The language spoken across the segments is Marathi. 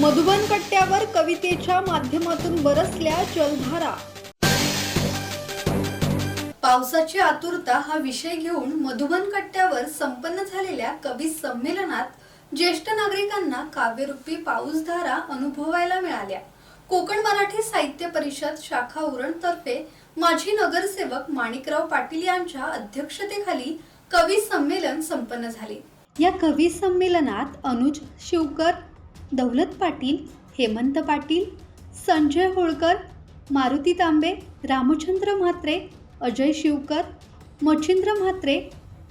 मधुबन कट्ट्यावर कवितेच्या माध्यमातून बरसल्या जलधारा. पावसाची आतुरता हा विषय घेऊन मधुबन कट्ट्यावर संपन्न झालेल्या कवी संमेलनात ज्येष्ठ नागरिकांना काव्यरूपी पाऊसधारा अनुभवायला मिळाल्या. कोकण मराठी साहित्य परिषद शाखा उरण तर्फे माजी नगरसेवक माणिकराव पाटील यांच्या अध्यक्षतेखाली कवी संमेलन संपन्न झाले. या कवी संमेलनात अनुज शिवकर दौलत पाटील हेमंत पाटील संजय होळकर मारुती तांबे रामचंद्र म्हात्रे अजय शिवकर मच्छिंद्र म्हात्रे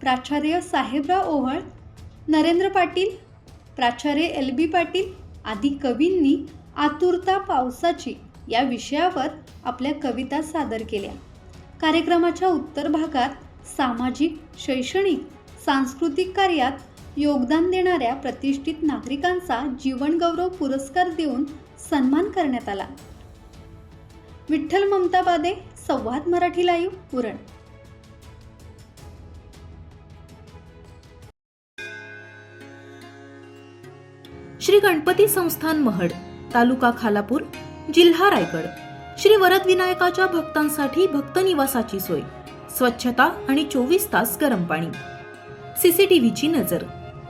प्राचार्य साहेबराव ओहळ नरेंद्र पाटील प्राचार्य एल बी पाटील आदी कवींनी आतुरता पावसाची या विषयावर आपल्या कविता सादर केल्या. कार्यक्रमाच्या उत्तर भागात सामाजिक शैक्षणिक सांस्कृतिक कार्यात योगदान देणाऱ्या प्रतिष्ठित नागरिकांचा जीवनगौरव पुरस्कार देऊन सन्मान करण्यात आला. विठ्ठल ममता बादे संवाद मराठी लाईव्ह उरण श्री गणपती संस्थान महड तालुका खालापूर जिल्हा रायगड. श्री वरद विनायकाच्या भक्तांसाठी भक्त निवासाची सोय. स्वच्छता आणि चोवीस तास गरम पाणी. सीसीटीव्हीची नजर.